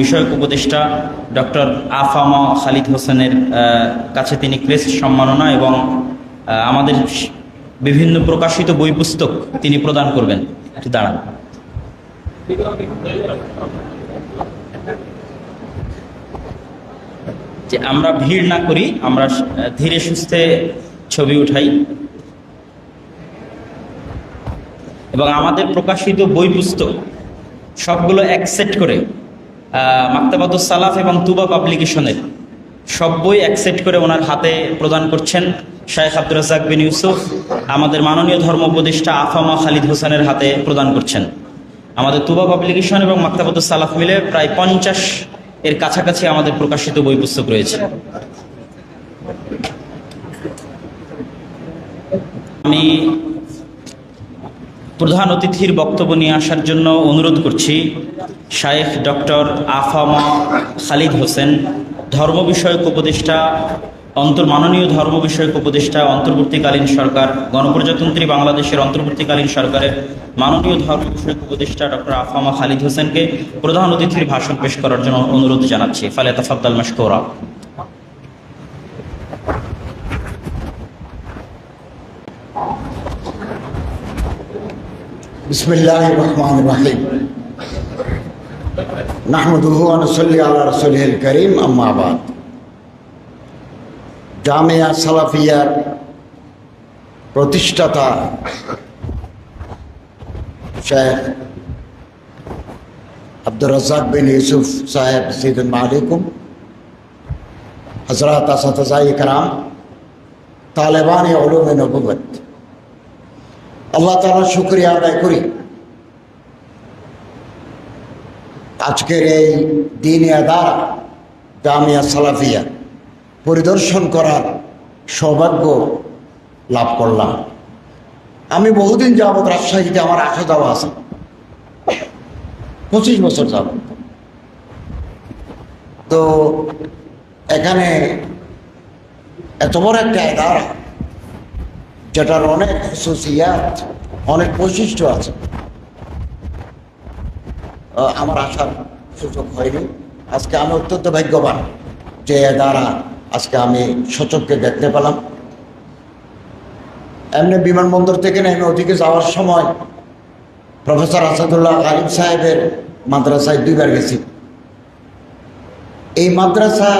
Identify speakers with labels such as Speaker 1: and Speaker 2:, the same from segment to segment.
Speaker 1: বিষয়ক উপদেষ্টা ডক্টর আফামা খালিদ হোসেনের কাছে তিনি ক্রেস্ট সম্মাননা এবং আমাদের বিভিন্ন প্রকাশিত বই পুস্তক তিনি প্রদান করবেন। একটু দাঁড়ান। যে আমরা ভিড় না করি, আমরা ধীরে সুস্থে ছবি উঠাই। এবং আমাদের প্রকাশিত বই পুস্তক সবগুলো অ্যাকসেপ্ট করে মাক্তাবাদুস সালাফ এবং তুবা পাবলিকেশনের সব বই অ্যাকসেপ্ট করে ওনার হাতে প্রদান করছেন শায়েখ আব্দুর রাজাক বিন ইউসুফ, আমাদের মাননীয় ধর্ম উপদেষ্টা আফামা খালিদ হোসেনের হাতে প্রদান করছেন। আমাদের তুবা পাবলিকেশন এবং মাক্তাবাদুস সালাফ মিলে প্রায় পঞ্চাশ এর কাছাকাছি আমাদের প্রকাশিত বই পুস্তক রয়েছে। আমি প্রধান অতিথির বক্তব্য নিয়ে আসার জন্য অনুরোধ করছি শায়েখ ডক্টর আফামা খালিদ হোসেন, ধর্ম বিষয়ক উপদেষ্টা, অন্তর মাননীয় ধর্ম বিষয়ক উপদেষ্টা, অন্তর্বর্তীকালীন সরকার, গণপ্রজাতন্ত্রী বাংলাদেশের অন্তর্বর্তীকালীন সরকারের মাননীয় ধর্ম বিষয়ক উপদেষ্টা ডক্টর আফামা খালিদ হোসেনকে প্রধান অতিথির ভাষণ পেশ করার জন্য অনুরোধ জানাচ্ছি। ফালে তাফাদ্দাল মাশকুরা।
Speaker 2: بسم الله الرحمن الرحيم نحمده ونصلي على رسوله الكريم أما بعد জামিয়া সালাফিয়ার প্রতিষ্ঠাতা শেখ আব্দুর রাজাক বিন ইউসুফ সাহেব সিদুল আলাইকুম হজরত আসাতাজাই কারাম তালেবান উলুম নবুবত আল্লাহ তালার শুক্রিয়া আদায় করি। আজকের এই দিনে দ্বারা জামিয়া সালাফিয়া পরিদর্শন করার সৌভাগ্য লাভ করলাম। আমি বহুদিন যাবৎ রাজশাহীতে আমার আসা যাওয়া আছে। পঁচিশ বছর যাব তো এখানে এত বড় একটা এদারা যেটার অনেক খুশুসিয়াত অনেক বৈশিষ্ট্য আছে। আমার আসার সুযোগ হয়নি। আজকে আমি অত্যন্ত ভাগ্যবান যে দ্বারা আজকে আমি সচককে দেখতে পেলাম। এমনি বিমানবন্দর থেকে নেমে ওদিকে যাওয়ার সময় প্রফেসর আসাদুল্লাহ আলিম সাহেবের মাদ্রাসায় দুইবার গেছি। এই মাদ্রাসা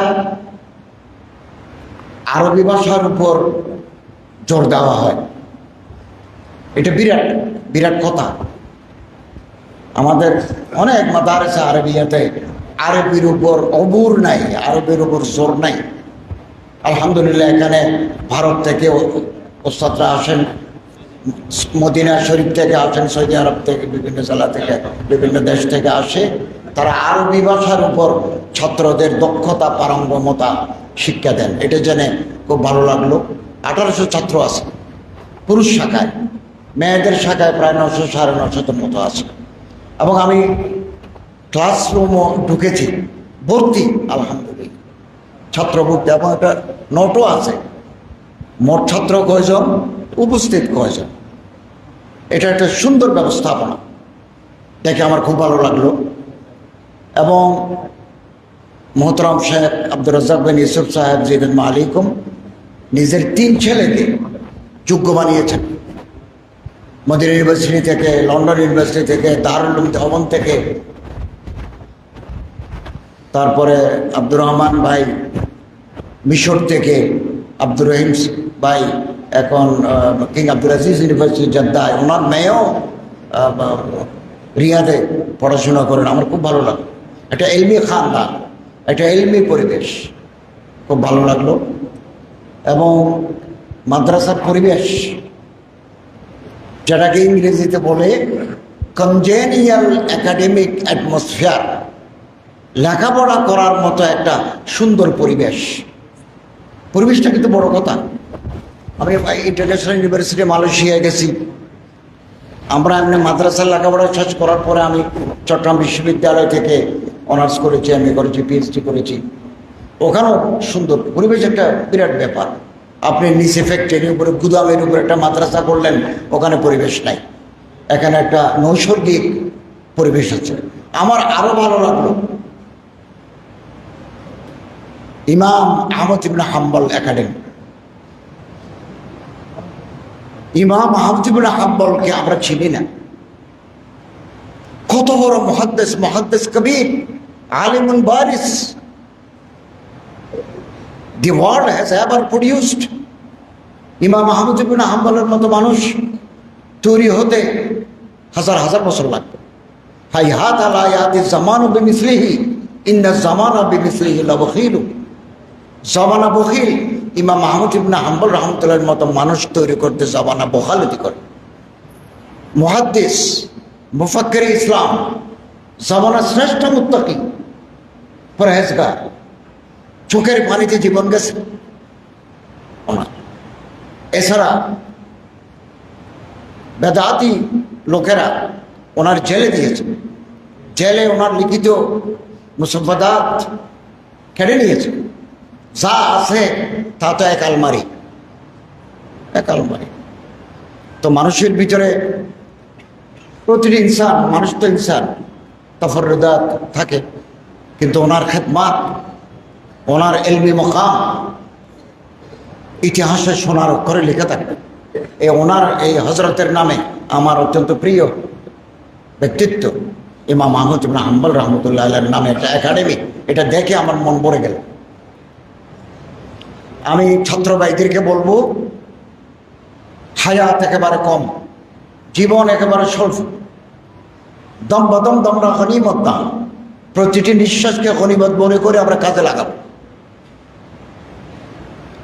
Speaker 2: আরবি ভাষার উপর জোর দেওয়া হয়। এটা বিরাট বিরাট কথা। আমাদের অনেক মাদারেসা আরবিয়াতে আরবির উপর অবুর নাই, আরবের উপর জোর নাই। আলহামদুলিল্লাহ, এখানে ভারত থেকে ওস্তাদরা আসেন, মদিনা শরীফ থেকে আসেন, সৌদি আরব থেকে, বিভিন্ন জেলা থেকে, বিভিন্ন দেশ থেকে আসে। তারা আরবি ভাষার উপর ছাত্রদের দক্ষতা, পারঙ্গমতা শিক্ষা দেন। এটা জেনে খুব ভালো লাগল। আঠারোশো ছাত্র আছে। পুরুষ শাখায়। মেয়েদের শাখায় প্রায় নশো, সাড়ে নশোর মতো আছে। এবং আমি ক্লাসরুমও ঢুকেছি। ভর্তি, আলহামদুলিল্লাহ। ছাত্রভুক্তি এবং একটা নোটও আছে। মোট ছাত্র কয়জন? উপস্থিত কয়জন? এটা একটা সুন্দর ব্যবস্থাপনা। দেখে আমার খুব ভালো লাগল। এবং মোহতরম শেখ আব্দুর রাজাক বিন ইউসুফ সাহেব জিবেন মালিকুম নিজের তিন ছেলেকে যোগ্য বানিয়েছেন। মদিনা ইউনিভার্সিটি থেকে, লন্ডন ইউনিভার্সিটি থেকে, দারুল দেওবন থেকে। তারপরে আব্দুর রহমান ভাই মিশর থেকে, আব্দুর রহিম ভাই এখন কিং আব্দুল আজিজ ইউনিভার্সিটি জদ্দায়, ওনার মেয়েও রিয়াদে পড়াশোনা করেন। আমার খুব ভালো লাগল একটা এলমি খানদান, একটা এলমি পরিবেশ। খুব ভালো লাগল। এবং মাদ্রাসার পরিবেশ, যেটাকে ইংরেজিতে বলে কনজেনিয়াল একাডেমিক অ্যাটমসফিয়ার লেখাপড়া করার মতো একটা সুন্দর পরিবেশ। পরিবেশটা কিন্তু বড় কথা। আমি ইন্টারন্যাশনাল ইউনিভার্সিটি মালয়েশিয়ায় গেছি। আমরা এমনি মাদ্রাসার লেখাপড়া শেষ করার পরে আমি চট্টগ্রাম বিশ্ববিদ্যালয় থেকে অনার্স করেছি এম করেছি পিএইচডি করেছি। ওখানেও সুন্দর পরিবেশ একটা বিরাট ব্যাপার। আপনি নিচে ফ্যাক্টরির উপরে, গুদামের উপরে একটা মাদ্রাসা করলেন, ওখানে পরিবেশ নাই। এখানে একটা নৈসর্গিক পরিবেশ আছে। আমার আরও ভালো লাগল। ইমাম আহমদ ইবনে হাম্বল একাডেমি। ইমাম আহমদ ইবনে হাম্বলকে আমরা চিনি না। কত বড় মহাদ্দেশ মহাদ্দেশ কবির, আলিমুন বারিস। The world has ever produced Imam Ahmad ibn হাম্বলের মতো মানুষ তৈরি হতে হাজার হাজার বছর লাগবে। হাই হাত আলা ইয়াতি জামানু বিমিসলিহি, ইন্না জামানা বিমিসলিহি লাবখিলু। জমানা বখিল, ইমাম মাহমুদ ইবনা হাম্বল রহমতুল্লাহর মতো মানুষ তৈরি করতে জমানা বখালতি করে। মুহাদ্দিস, মুফাক্কির ইসলাম জমানা শ্রেষ্ঠ মুত্তাকি, পরহেজগার। চোখের পানিতে জীবন গেছে। ওনার এছাড়া বেদাতি লোকেরা ওনার জেলে দিয়েছে। জেলে ওনার লিখিত মুসফাদাত কেড়ে নিয়েছে। যা আছে তা তো এক আলমারি। এক আলমারি। তো মানুষের ভিতরে প্রতিটি ইনসান, মানুষ তো ইনসান তফরদাত থাকে। কিন্তু ওনার খেদমাত ওনার এলমি মকাম ইতিহাসে সোনার অক্ষরে লিখে থাকবে। এই ওনার এই হজরতের নামে আমার অত্যন্ত প্রিয় ব্যক্তিত্ব ইমাম আহমদ ইবনে হাম্বল রহমতুল্লাহ নামে একটা একাডেমি। এটা দেখে আমার মন ভরে গেল। আমি ছাত্র ভাইদেরকে বলব, হায়াত একেবারে কম, জীবন একেবারে স্বল্প। দম বদম দমরা গনিমত দাম প্রতিটি নিঃশ্বাসকে গনিমত মনে করে আমরা কাজে লাগাবো।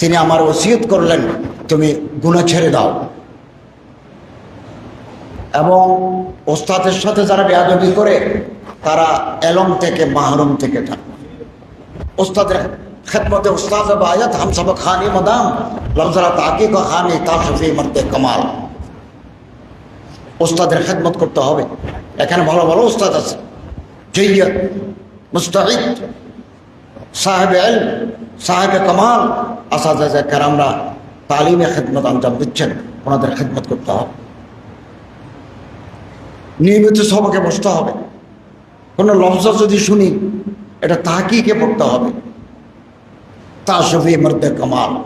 Speaker 2: তিনি আমার ওসিয়ত করলেন, তুমি গুণা ছেড়ে দাও। এবং ওস্তাদের সাথে যারা বেয়াদবি করে, তারা এলম থেকে, মাহরুম থেকে থাকে। ওস্তাদের খেদমতে উস্তাদ বায়াত হাম সব খানি মদাম, লফজরা তাকি খানি তাশফি মর্দে কামাল। ওস্তাদের খেদমত করতে হবে। এখানে ভালো ভালো ওস্তাদ আছে। জৈয়দ, মুস্তাহিদ, সাহেব এল, সাহেব কামাল আসাদা কারামরা তালিমে খেদমত আঞ্জাম দিচ্ছেন, ওনাদের খেদমত করতে হবে। নিয়মিত সবকে বসতে হবে। কোনো লফজ যদি শুনি, এটা তাহাকিকে পড়তে হবে। তা শফি মর্দে কামাল,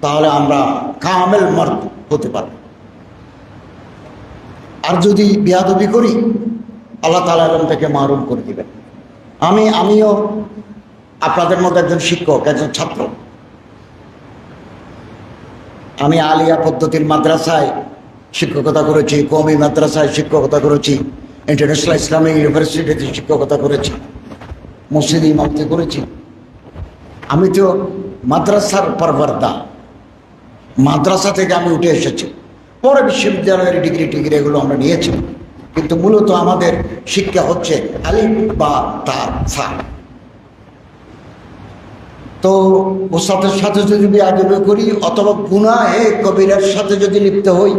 Speaker 2: তাহলে আমরা কামেল মর্দ হতে পারি। আর যদি বিয়াদবি করি, আল্লাহ তালা এরম থেকে মারুম করে দিবেন। আমি, আমিও আপনাদের মধ্যে একজন শিক্ষক, একজন ছাত্র। আমি আলিয়া পদ্ধতির মাদ্রাসায় শিক্ষকতা করেছি কমি মাদ্রাসায় শিক্ষকতা করেছি ইন্টারন্যাশনাল ইসলামিক ইউনিভার্সিটিতে শিক্ষকতা করেছি, মসজিদ ইমামতি করেছি। আমি তো মাদ্রাসার পরবর্দা। মাদ্রাসা থেকে আমি উঠে এসেছি। পরে বিশ্ববিদ্যালয়ের ডিগ্রি টিগ্রি এগুলো আমরা নিয়েছি। কিন্তু মূলত আমাদের শিক্ষা হচ্ছে আলিফ বা তার ফা তো ওসাদের সাথে যদি বিয়াদবি করি অথবা গুনাহে কবিরের সাথে যদি লিপ্ত হই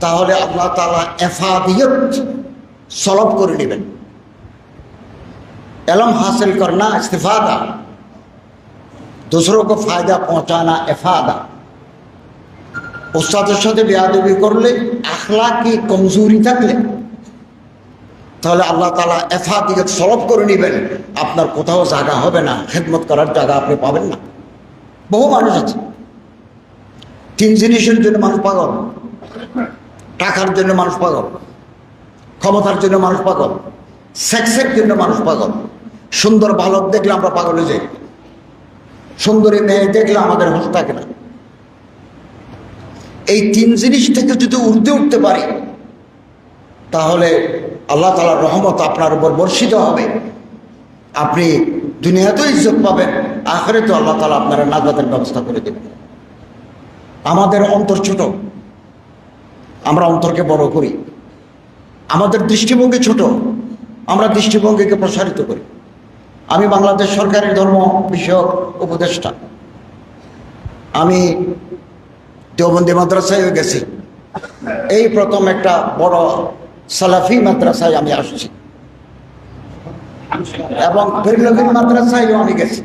Speaker 2: তাহলে আল্লাহ তালা এফাদিয়ত সলভ করে নেবেন एलम हासिल करना इस्तीफादा दूसरों को फायदा पहुंचाना इफादा উস্তাদের সাথে বেয়াদবি করলে আখলাকি কমজোরি থাকলে তাহলে আল্লাহ তালা এফাদিকে সলভ করে নেবেন। আপনার কোথাও জায়গা হবে না, খেদমত করার জায়গা আপনি পাবেন না। বহু মানুষ আছে। তিন জিনিসের জন্য মানুষ পাগল, টাকার জন্য মানুষ পাগল, ক্ষমতার জন্য মানুষ পাগল, সেক্সের জন্য মানুষ পাগল। সুন্দর বালক দেখলে আমরা পাগল যাই। সুন্দরী মেয়ে দেখলে আমাদের হোশ থাকে না। এই তিন জিনিস থেকে যদি উর্ধে উঠতে পারি, তাহলে আল্লাহ তালার রহমত আপনার উপর বর্ষিত হবে। আপনি দুনিয়াতেও ইজ্জত পাবেন আখরে তো আল্লাহ তালা আপনার নাজাতের ব্যবস্থা করে দেবেন। আমাদের অন্তর ছোট, আমরা অন্তরকে বড় করি। আমাদের দৃষ্টিভঙ্গি ছোট, আমরা দৃষ্টিভঙ্গিকে প্রসারিত করি। আমি বাংলাদেশ সরকারের ধর্ম বিষয়ক উপদেষ্টা। আমি দেওবন্দি মাদ্রাসায় গেছি। এই প্রথম একটা বড় সালাফি মাদ্রাসায় আমি আসছি। এবং বেরলভীর মাদ্রাসায়ও আমি গেছি।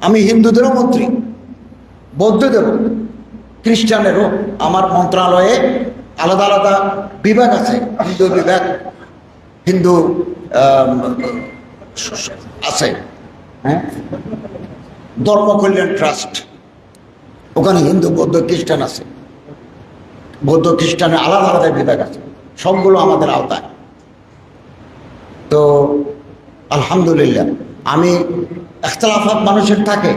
Speaker 2: আমি হিন্দুদেরও মন্ত্রী, বৌদ্ধদেরও, খ্রিস্টানেরও। আমার মন্ত্রণালয়ে আলাদা আলাদা বিভাগ আছে, হিন্দু বিভাগ, হিন্দু আছে। হ্যাঁ? ধর্ম কল্যাণ ট্রাস্ট। ওখানে হিন্দু, বৌদ্ধ, খ্রিস্টান আছে। বৌদ্ধ, খ্রিস্টানের আলাদা আলাদা বিভাগ আছে। সবগুলো আমাদের আওতায়। তো আলহামদুলিল্লাহ, আমি একতলাফাত মানুষের থাকে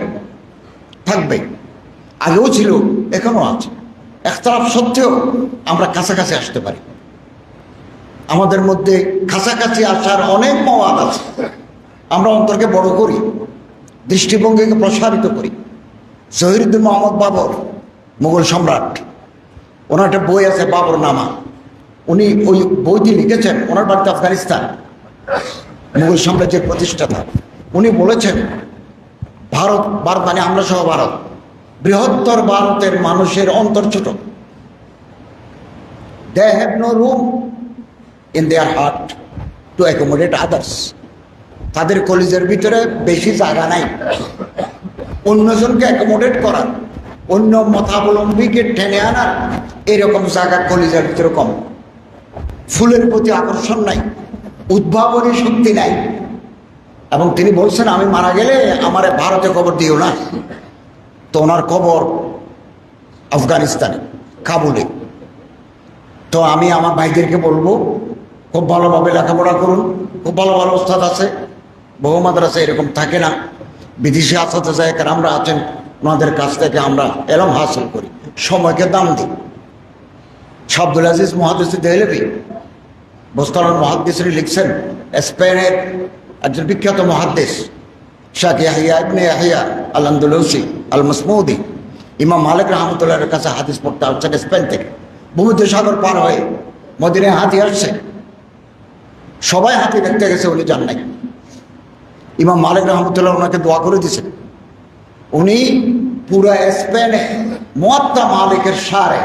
Speaker 2: থাকবে আগেও ছিল, এখনও আছে। একতলাফ সত্ত্বেও আমরা কাছাকাছি আসতে পারি। আমাদের মধ্যে কাছাকাছি আসার অনেক মওয়াদ আছে। আমরা অন্তরকে বড় করি, দৃষ্টিভঙ্গিকে প্রসারিত করি। জহিরুদ্দিন মোহাম্মদ বাবর, মুঘল সম্রাট, ওনার একটা বই আছে, বাবর নামা। উনি ওই বইটি লিখেছেন, ওনার বাড়িতে আফগানিস্তান। মুঘল সাম্রাজ্যের প্রতিষ্ঠাতা। উনি বলেছেন, ভারত ভারত মানে আমরা সহ ভারত। বৃহত্তর ভারতের মানুষের অন্তর ছোট। They have no room in their heart to accommodate others তাদের কলিজের ভিতরে বেশি জায়গা নাই। অন্যজনকে অ্যাকোমোডেট করার অন্য মতাবলম্বীকে টেনে আনার, এরকম জায়গা কলিজার ভিতরে কম। ফুলের প্রতি আকর্ষণ নাই, উদ্ভাবনী শক্তি নাই। এবং তিনি বলছেন, আমি মারা গেলে আমার ভারতে কবর দিও না। তো ওনার কবর আফগানিস্তানে, কাবুলে। তো আমি আমার ভাইদেরকে বলব, খুব ভালোভাবে লেখাপড়া করুন, খুব ভালো ভালো ওস্তাদ আছে, বহু মাদ্রাসা এরকম থাকে না। বিদেশি আসাতে যায় কারণ আমরা আছেন, ওনাদের কাছ থেকে আমরা এরম হাসিল করি। সময়কে দাম দিই। শাব্দুল আজিজ মহাদিস দেহলেবি। বোস্তান মহাদ্দেশরি লিখছেন স্পেনের একজন বিখ্যাত মহাদ্দেশ শাহ ইয়াহিয়া ইবনে ইয়াহিয়া আল আন্দুলসি আল মাসমুদি ইমাম মালিক রহমতুল্লাহের কাছে হাদিস পড়তে আসছেন স্পেন থেকে। ভূমধ্য সাগর পার হয়ে মদিনায় হাতি আসছে। সবাই হাতি দেখতে গেছে উনি যান নাই। ইমাম মালিক রহমতুল্লাহ ওনাকে দোয়া করে দিয়েছেন। উনি পুরো স্পেনে মোয়াত্তা মালিকের সারে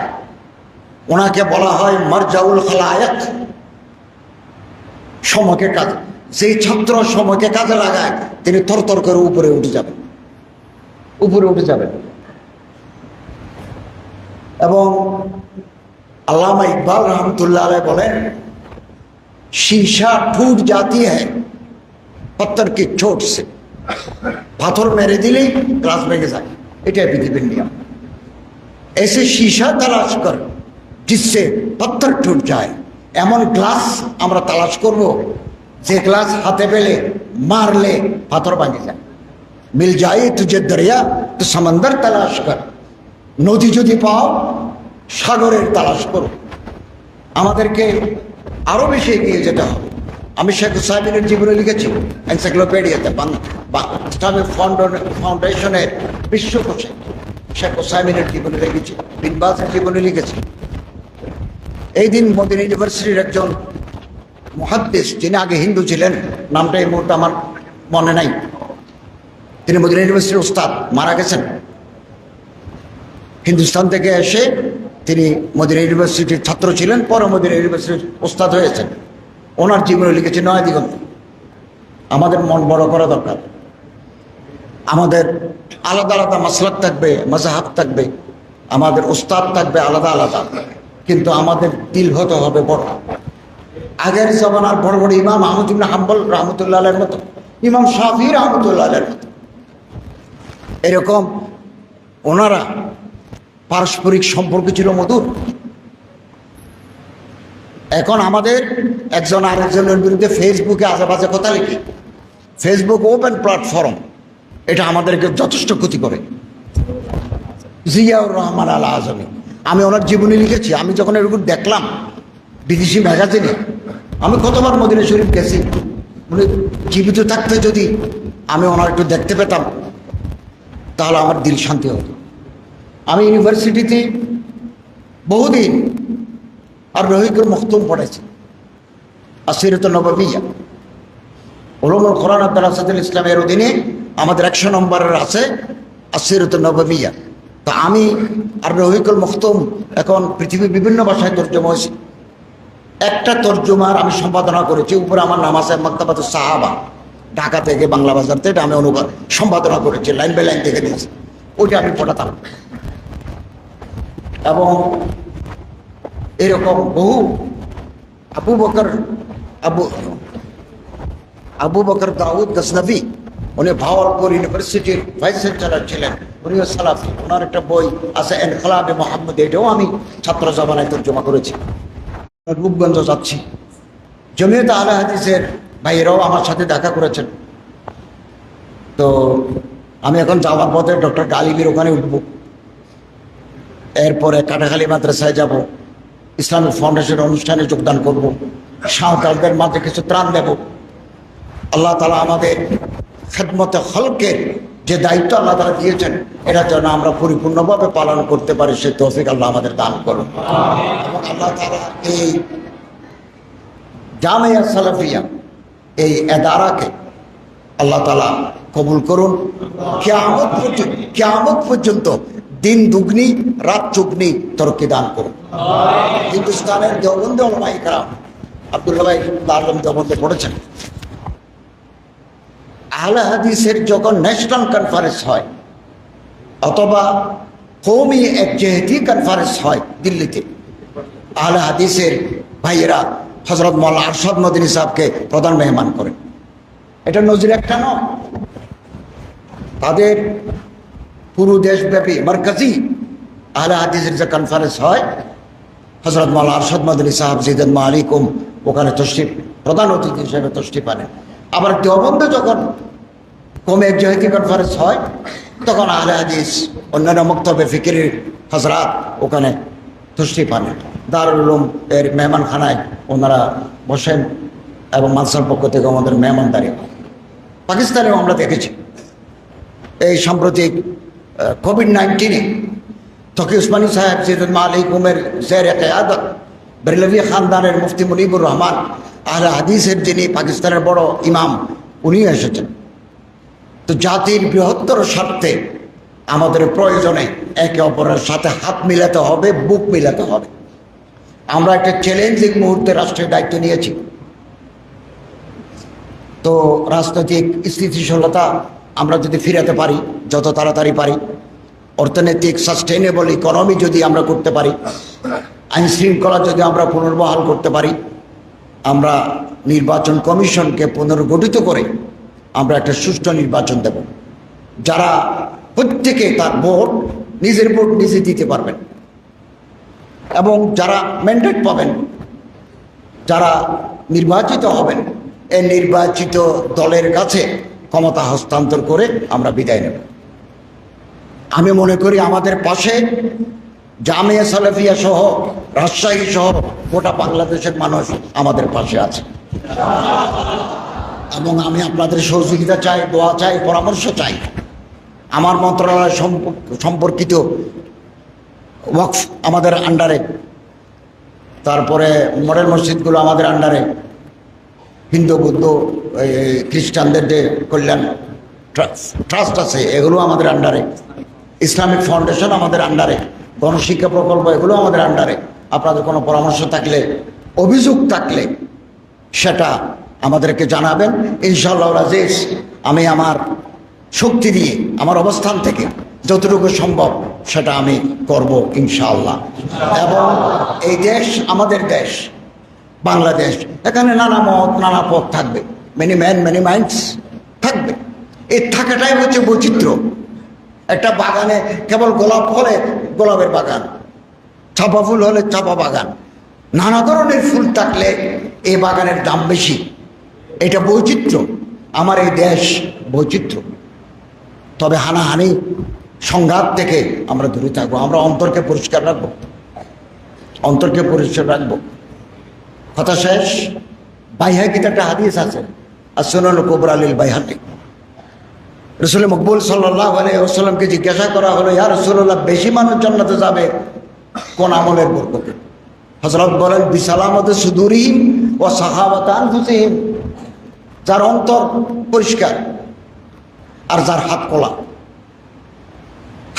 Speaker 2: ওনাকে বলা হয় মারজাউল খালায়ক সময়কে কাজ যেই ছাত্র সময়কে কাজে লাগায় তিনি থরথর করে উপরে উঠে যাবেন উপরে উঠে যাবেন এবং আল্লামা ইকবাল রহমতুল্লাহ আলাই বলেন शीशा टूट जाती है पत्थर की चोट से পাথর মেরে দিলেই গ্লাস ভেঙে যায় এটাই পৃথিবীর নিয়ম এসে শীশা তালাশ কর জিসে পত্থর টুট যায়। এমন গ্লাস আমরা তালাশ করব, যে গ্লাস হাতে পেলে, মারলে পাথর ভাঙে যায়। মিল যায় তুঝে দরিয়া, তো সমন্দর তালাশ কর। নদী যদি পাও, সাগরের তালাশ করো। আমাদেরকে আরও বেশি এগিয়ে যেতে হবে। আমি শেখ সাহেবের জীবনে লিখেছি এনসাইক্লোপিডিয়াতে ইসলামিক ফাউন্ডেশনের বিশ্বকোষে শেখ সাহেবের জীবনে লিখেছি, বিনবাসের জীবনে লিখেছি। এই দিন মোদিন ইউনিভার্সিটির একজন মহাদ্দেশ, যিনি আগে হিন্দু ছিলেন, নামটা এই মুহূর্তে আমার মনে নাই। তিনি মোদিন ইউনিভার্সিটির উস্তাদ মারা গেছেন। হিন্দুস্তান থেকে এসে তিনি মদিনা ইউনিভার্সিটির ছাত্র ছিলেন, পরে মদিনা ইউনিভার্সিটির ওস্তাদ হয়েছেন। ওনার জীবনে লিখেছে নয় দিগন্ত। আমাদের মন বড় করা দরকার। আমাদের আলাদা আলাদা মাসলাক থাকবে মজাহাব থাকবে, আমাদের ওস্তাদ থাকবে আলাদা আলাদা। কিন্তু আমাদের দিল হতে হবে বড়। আগের জমানার বড় বড় ইমাম আহমদুল্লাহ হাম্বল রহমতুল্লাহ আলের মতো, ইমাম শাফি রহমতুল্লাহ মতো। এরকম ওনারা পারস্পরিক সম্পর্ক ছিল মধুর। এখন আমাদের একজন আরেকজনের বিরুদ্ধে ফেসবুকে আশেপাশে কথা লিখি, ফেসবুক ওপেন প্ল্যাটফর্ম, এটা আমাদেরকে যথেষ্ট ক্ষতি করে। জিয়াউর রহমান আল আজমি আমি ওনার জীবনী লিখেছি, আমি যখন এরকম দেখলাম বিদেশি ম্যাগাজিনে, আমি কতবার মদিনা শরীফ গেছি। উনি জীবিত থাকতে যদি আমি ওনার একটু দেখতে পেতাম, তাহলে আমার দিল শান্তি হতো। আমি ইউনিভার্সিটিতে বহুদিন আর রহিকুল মখতুম পড়েছি আসিরত নবাবিয়া। ওলমুল কোরআন আব্দুল আসাদুল ইসলামের অধীনে আমাদের একশো নম্বরের আছে আসিরত নবাবিয়া। তা আমি আর রহিকুল মখতুম এখন পৃথিবীর বিভিন্ন ভাষায় তর্জমা হয়েছে। একটা তর্জমার আমি সম্পাদনা করেছি, উপরে আমার নাম আছে মক্তাবাদ সাহাবা। ঢাকা থেকে বাংলা বাজার থেকে আমি অনুবাদ, সম্পাদনা করেছি, লাইন বাই লাইন দেখে দিয়েছি ওইটা আমি পড়াতাম। এবং এরকম বহু আবু বকর, আবু আবু বকর দাউদ গসনবি উনি ভাওয়ালপুর ইউনিভার্সিটির ভাইস চ্যান্সেলার ছিলেন। উনিও সালাফি, ওনার একটা বই আছে এনকলাবে মোহাম্মদ, এটাও আমি ছাত্র জমানায় তর্জমা করেছি। রূপগঞ্জ যাচ্ছি। জমিয়ত আলা হাদিসের ভাইয়েরাও আমার সাথে দেখা করেছেন। তো আমি এখন যাওয়ার পথে ডক্টর গালিবের ওখানে উঠবো। এরপরে কাটাখালী মাদ্রাসায় যাব। ইসলামিক ফাউন্ডেশন অনুষ্ঠানে যোগদান করব। সাঁওতালদের মাঝে কিছু ত্রাণ দেব। আল্লাহ তালা আমাদের খেদমতে হলকের যে দায়িত্ব আল্লাহ তালা দিয়েছেন এটা যেন আমরা পরিপূর্ণভাবে পালন করতে পারি, সে তৌফিক আল্লাহ আমাদের দান করুন। এবং আল্লাহ তালা এই জামিয়া সালাফিয়া, এই এদারাকে আল্লাহ তালা কবুল করুন। কেয়ামত পর্যন্ত কেয়ামত পর্যন্ত দিন দুগ্নি, রাত চুগ্নি তরকি দান করুন। হিন্দুস্তানের দেওবন্দে ওলামাই আব্দুল্লাহ আলম দেওবন্দে পড়েছেন। আহলে হাদিসের যখন ন্যাশনাল কনফারেন্স হয়, অথবা কৌমি এক জেহেদি কনফারেন্স হয় দিল্লিতে আহলে হাদিসের ভাইয়েরা হজরত মোল্লা আরশদ মদিনী সাহেবকে প্রধান মেহমান করেন। এটা নজির একটা নয়। তাদের পুরো দেশব্যাপী মার্কাজি আহলে হাদিসের যে কনফারেন্স হয় হজরত মাল্লা আরশদ মদিনী সাহেব জিদেন মালিকুম, ওখানে তষ্টি প্রধান অতিথি হিসেবে তষ্টি পানেন আবার দেওবন্দে যখন কমে জয়তি কনফারেন্স হয়, তখন আহলে হাদিস, অন্যান্য মক্তব্যে ফিকিরের হজরাত ওখানে তুষ্টি পান দারুল উলুম এর মেহমানখানায় ওনারা বসেন এবং মানসার পক্ষ থেকে আমাদের মেহমানদারি হয়। পাকিস্তানেও আমরা দেখেছি এই সাম্প্রতিক কোভিড নাইন্টিনে তকি উসমানী সাহেব সিরুল মালিক উমের জের কেয়াদত বেরলভি খানদানের মুফতি মুনিবুর রহমান আহলে হাদিসের যিনি পাকিস্তানের বড় ইমাম, উনিও এসেছেন। তো জাতির বৃহত্তর স্বার্থে আমাদের প্রয়োজনে একে অপরের সাথে হাত মিলাতে হবে, বুক মিলাতে হবে। আমরা একটা চ্যালেঞ্জিং মুহূর্তে রাষ্ট্রের দায়িত্ব নিয়েছি। তো রাজনৈতিক স্থিতিশীলতা আমরা যদি ফিরাতে পারি, যত তাড়াতাড়ি পারি, অর্থনৈতিক সাস্টেনেবল ইকোনমি যদি আমরা করতে পারি আইন শৃঙ্খলা যদি আমরা পুনর্বহাল করতে পারি আমরা নির্বাচন কমিশনকে পুনর্গঠিত করে আমরা একটা সুষ্ঠু নির্বাচন দেব। যারা প্রত্যেকে তার ভোট, নিজের ভোট নিজে দিতে পারবেন। এবং যারা ম্যান্ডেট পাবেন, যারা নির্বাচিত হবেন এই নির্বাচিত দলের কাছে ক্ষমতা হস্তান্তর করে আমরা বিদায় নেব। আমি মনে করি আমাদের পাশে জামিয়া সালেফিয়া সহ, রাজশাহী সহ গোটা বাংলাদেশের মানুষ আমাদের পাশে আছে। এবং আমি আপনাদের সহযোগিতা চাই, দোয়া চাই, পরামর্শ চাই। আমার মন্ত্রণালয় সম্প- সম্পর্কিত ওয়াকফ আমাদের আন্ডারে। তারপরে মডেল মসজিদগুলো আমাদের আন্ডারে। হিন্দু, বৌদ্ধ খ্রিস্টানদের যে কল্যাণ ট্রাস্ট আছে, এগুলো আমাদের আন্ডারে। ইসলামিক ফাউন্ডেশন আমাদের আন্ডারে। গণশিক্ষা প্রকল্প এগুলো আমাদের আন্ডারে। আপনাদের কোনো পরামর্শ থাকলে, অভিযোগ থাকলে সেটা আমাদেরকে জানাবেন। ইনশাল্লাহ রাজেশ, আমি আমার শক্তি দিয়ে, আমার অবস্থান থেকে যতটুকু সম্ভব সেটা আমি করব ইনশাআল্লাহ। এবং এই দেশ আমাদের দেশ, বাংলাদেশ, এখানে নানা মত, নানা পথ থাকবে। মেনি ম্যান মেনি মাইন্ডস থাকবে। এই থাকাটাই হচ্ছে বৈচিত্র্য। একটা বাগানে কেবল গোলাপ হলে গোলাপের বাগান, চাপা ফুল হলে চাপা বাগান। নানা ধরনের ফুল থাকলে এই বাগানের দাম বেশি। এটা বৈচিত্র্য। আমার এই দেশ বৈচিত্র্য। তবে হানাহানি, সংঘাত থেকে আমরা দূরে থাকব, আমরা অন্তরকে পরিষ্কার রাখব। অন্তরকে পরিষ্কার রাখব। কথা শেষ? বাইহাকিতে একটা হাদিস আছে। আর সোনাল কবর আলীল বাইহাকি। রসুল মকবুল সাল্লাহ আলাইসাল্লামকে জিজ্ঞাসা করা হলো, ইয়া রসুল্লাহ বেশি মানুষ জান্নাতে যাবে কোন আমলের বরকতে? হজরত বলেন বিসালামত সুদুরহীন ও সাহাবাতান হুসিহীন যার অন্তর পরিষ্কার আর যার হাত কলা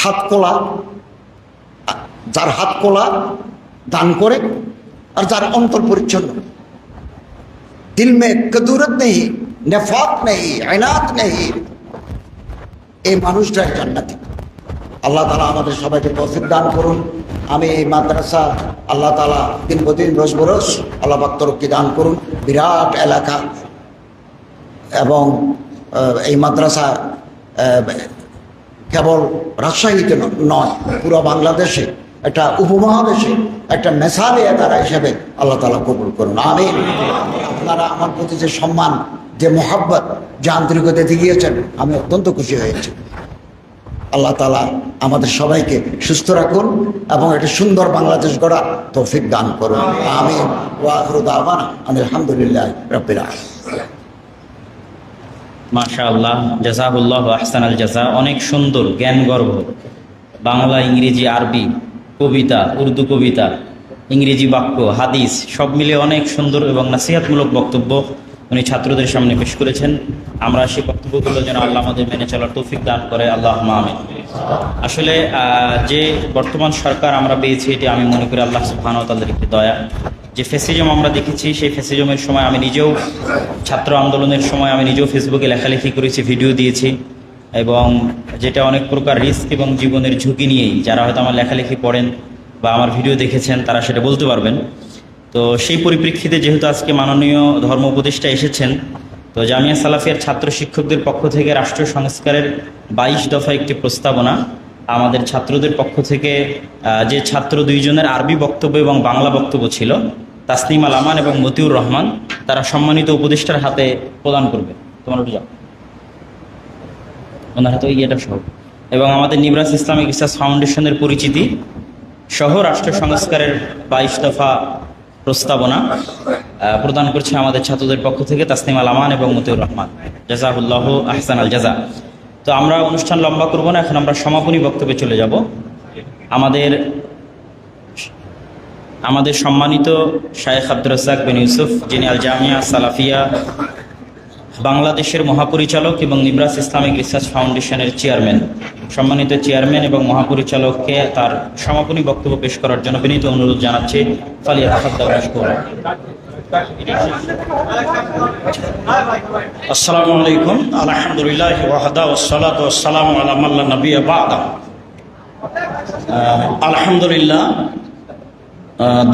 Speaker 2: হাত কলা যার হাত কোলা দান করে আর যার অন্তর পরিচ্ছন্ন। দিল মে কদুরত নেই নেফাক নেই, আইনাত নেই। এই মানুষটাই জান্নাতি আল্লাহ তালা আমাদের সবাইকে তৌফিক দান করুন। আমি এই মাদ্রাসা আল্লাহ তালা দিন প্রতিদিন রোজ বরস আল্লাহ তরক্কি দান করুন। বিরাট এলাকা। এবং এই মাদ্রাসা কেবল রাজশাহীতে নয়, পুরো বাংলাদেশে একটা উপমহাদেশে একটা মেসালে তারা হিসেবে আল্লাহ তালা কবুল করুন। আমি আপনারা আমার প্রতি যে সম্মান যে মোহাব্বত, যে আন্তরিকতা দেখিয়েছেন আমি অত্যন্ত খুশি হয়েছি। আল্লাহ তালা আমাদের সবাইকে সুস্থ রাখুন এবং একটা সুন্দর বাংলাদেশ গড়া তৌফিক দান করুন। আমি ওয়াহরুদ আলহামদুলিল্লাহ রবিল
Speaker 1: মাশা আল্লাহ জাজাহুল্লাহ আহসান আল জাজা, অনেক সুন্দর জ্ঞান গর্ভ বাংলা, ইংরেজি, আরবি, কবিতা, উর্দু কবিতা, ইংরেজি বাক্য, হাদিস, সব মিলে অনেক সুন্দর এবং নাসিহাতমূলক বক্তব্য। উনি ছাত্রদের সামনে পেশ করেছেন। আমরা সেই বক্তব্যগুলো যেন আল্লাহ আমাদের মেনে চলার তৌফিক দান করে। আল্লাহ আমিন। আসলে যে বর্তমান সরকার আমরা পেয়েছি, এটি আমি মনে করি আল্লাহ ওয়া তাআলার একটি দয়া। যে ফেসিজম আমরা দেখেছি, সেই ফেসিজমের সময় আমি নিজেও ছাত্র আন্দোলনের সময় আমি নিজেও ফেসবুকে লেখালেখি করেছি, ভিডিও দিয়েছি। এবং যেটা অনেক প্রকার রিস্ক এবং জীবনের ঝুঁকি নিয়েই, যারা হয়তো আমার লেখালেখি পড়েন বা আমার ভিডিও দেখেছেন, তারা সেটা বলতে পারবেন। তো সেই পরিপ্রেক্ষিতে যেহেতু আজকে মাননীয় ধর্ম উপদেষ্টা এসেছেন, তো জামিয়া সালাফিয়ার ছাত্র শিক্ষকদের পক্ষ থেকে রাষ্ট্র সংস্কারের বাইশ দফা একটি প্রস্তাবনা, আমাদের ছাত্রদের পক্ষ থেকে যে ছাত্র দুইজনের আরবি বক্তব্য এবং বাংলা বক্তব্য ছিল, তাসনিম আল আমান এবং মতিউর রহমান, তারা সম্মানিত উপদেষ্টার হাতে প্রদান করবে। তোমার একটু যাও। ওনার হাতে ইয়েটা সহ। এবং আমাদের নিবরাস ইসলামিক রিসার্চ ফাউন্ডেশনের পরিচিতি সহ রাষ্ট্র সংস্কারের বাইশ দফা প্রস্তাবনা প্রদান করছে আমাদের ছাত্রদের পক্ষ থেকে তাসনিম আল আমান এবং মতিউর রহমান। জাজাহুল্লাহ আহসান আল জাজা। তো আমরা অনুষ্ঠান লম্বা করব না, এখন আমরা সমাপনী বক্তব্যে চলে যাব। আমাদের আমাদের সম্মানিত শায়েখ আব্দুর রাজ্জাক বিন ইউসুফ, যিনি আল জামিয়া সালাফিয়া বাংলাদেশের মহাপরিচালক এবং নিবরাস ইসলামিক রিসার্চ ফাউন্ডেশনের চেয়ারম্যান। সম্মানিত চেয়ারম্যান এবং মহাপরিচালককে তার সমাপনী বক্তব্য পেশ করার জন্য বিনীত অনুরোধ জানাচ্ছি।
Speaker 3: আসসালামু আলাইকুম। আলহামদুলিল্লাহ নবী আলহামদুলিল্লাহ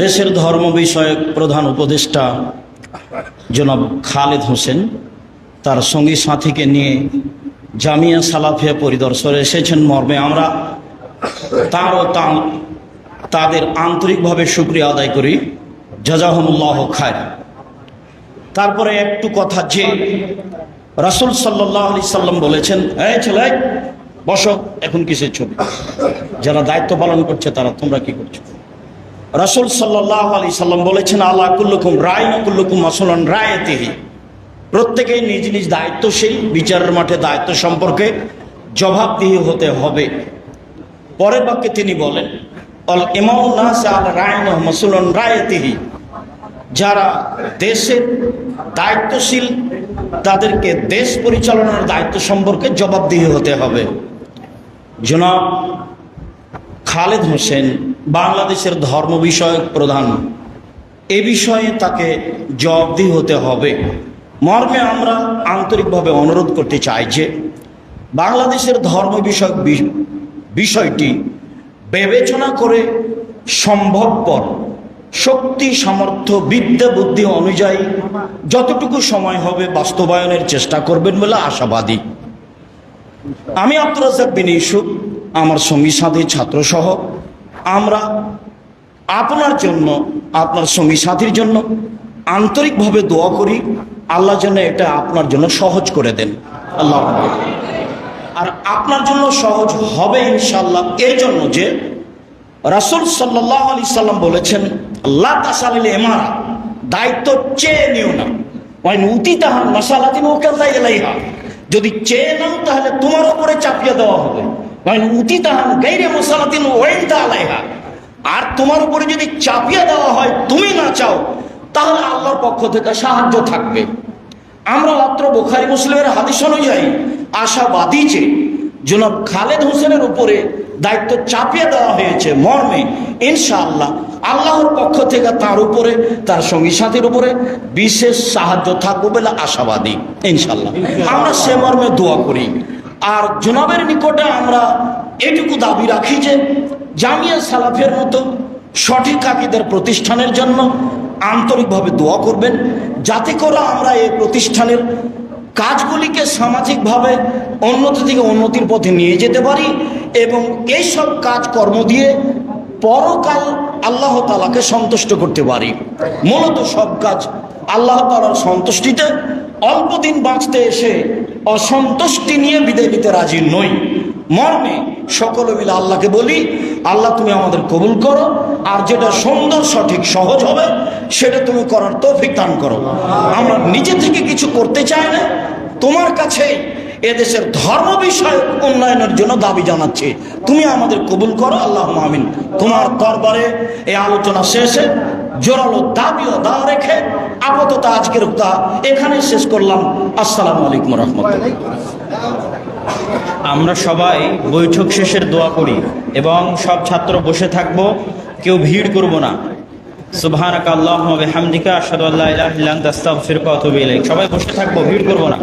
Speaker 3: দেশের ধর্ম বিষয়ক প্রধান উপদেষ্টা জনাব খালেদ হোসেন তার সঙ্গী সাথীকে নিয়ে জামিয়া সালাফিয়া পরিদর্শনে এসেছেন মর্মে আমরা তার তাদের আন্তরিকভাবে শুক্রিয়া আদায় করি। জাজাহমুল্লাহ খায় তারপরে একটু কথা যে রাসুল সাল্লাহ আলি সাল্লাম বলেছেন, এই ছেলে, বসো, এখন কিসের ছবি? যারা দায়িত্ব পালন করছে, তারা তোমরা কি করছ? রাসুল সাল্লাহ আলি সাল্লাম বলেছেন, আল্লাহ কুল্লুকুম রায়, কুল্লুকুম আসলান রায়তেহি। প্রত্যেকেই নিজ নিজ দায়িত্বশীল, বিচারের মাঠে দায়িত্ব সম্পর্কে জবাবদিহি হতে হবে। পরের বাক্যে তিনি বলেন অল ইমাম নাস আল রায়ন মাসুলন রায়তিহি। যারা দেশের দায়িত্বশীল, তাদেরকে দেশ পরিচালনার দায়িত্ব সম্পর্কে জবাবদিহি হতে হবে। জনাব খালেদ হোসেন, বাংলাদেশের ধর্ম বিষয়ক প্রধান, এ বিষয়ে তাকে জবাবদিহি হতে হবে। মর্মে আমরা আন্তরিকভাবে অনুরোধ করতে চাই যে বাংলাদেশের ধর্ম বিষয়ক বিষয়টি বিবেচনা করে সম্ভবপর, শক্তি, সামর্থ্য, বিদ্যা, বুদ্ধি অনুযায়ী যতটুকু সময় হবে বাস্তবায়নের চেষ্টা করবেন বলে আশাবাদী। আমি আব্দুল রাজাক বিন ইউসুফ, আমার সঙ্গী সাথী ছাত্রসহ। আমরা আপনার জন্য, আপনার সঙ্গী সাথীর জন্য আন্তরিকভাবে দোয়া করি, আল্লাহ যেন এটা আপনার জন্য সহজ করে দেন। আল্লাহ আর আপনার জন্য সহজ হবে ইনশাল্লাহ এই জন্য যে রাসুল সাল্লাহ আলি সাল্লাম বলেছেন আল্লাহ তাসালিল এমারা দায়িত্ব চেয়ে নিও না। ওয়াইন উতি তাহান মাসালাতিন ওকাল্লাই এলাইহা যদি চেয়ে নাও, তাহলে তোমার উপরে চাপিয়ে দেওয়া হবে। ওয়াইন উতি তাহান গাইরে মশালাতিন ওয়াইন তা আলাইহা। আর তোমার উপরে যদি চাপিয়ে দেওয়া হয়, তুমি না চাও তাহলে আল্লাহর পক্ষ থেকে সাহায্য থাকবে। আমরা মাত্র বোখারি মুসলিমের হাদিস অনুযায়ী আশাবাদী যে জনাব খালেদ হোসেনের উপরে দায়িত্ব চাপিয়ে দেওয়া হয়েছে মর্মে, ইনশাআল্লাহ আল্লাহর পক্ষ থেকে তার উপরে, তার সঙ্গী সাথীর উপরে বিশেষ সাহায্য থাকবে বলে আশাবাদী, ইনশাআল্লাহ। আমরা সে মর্মে দোয়া করি। আর জনাবের নিকটে আমরা এটুকু দাবি রাখি যে জামিয়া সালাফের মতো সঠিক আকিদের প্রতিষ্ঠানের জন্য আন্তরিকভাবে দোয়া করবেন। যাতে করে আমরা এই প্রতিষ্ঠানের কাজগুলিকে সামাজিকভাবে উন্নতি থেকে উন্নতির পথে নিয়ে যেতে পারি এবং এইসব কাজকর্ম দিয়ে পরকাল আল্লাহ তালাকে সন্তুষ্ট করতে পারি। মূলত সব কাজ আল্লাহ তালার সন্তুষ্টিতে। অল্প দিন বাঁচতে এসে অসন্তুষ্টি নিয়ে বিদায় নিতে রাজি নই। মর্মে সকলে মিলে আল্লাহকে বলি, আল্লাহ তুমি আমাদের কবুল করো, আর যেটা সুন্দর, সঠিক, সহজ হবে, সেটা তুমি করার তৌফিক দান করো। আমরা নিজে থেকে কিছু করতে চাই না, তোমার কাছে এদেশের ধর্ম বিষয়ক উন্নয়নের জন্য দাবি জানাচ্ছি। তুমি আমাদের কবুল করো আল্লাহ মামিন তোমার দরবারে এই আলোচনা শেষে জোরালো দাবি ও দা রেখে আপাতত আজকের তা এখানে শেষ করলাম। আসসালামু আলাইকুম রহমতুল্লাহ।
Speaker 1: আমরা সবাই বৈঠক শেষের দোয়া করি এবং সব ছাত্র বসে থাকব, কেউ ভিড় করব না। সুবহানাক আল্লাহুম্মা বিহামদিকা, আশহাদু আল্লা ইলাহা ইল্লা আনতা আস্তাগফিরুকা ওয়া আতুবু ইলাইক। সবাই বসে থাকব, ভিড় করব না।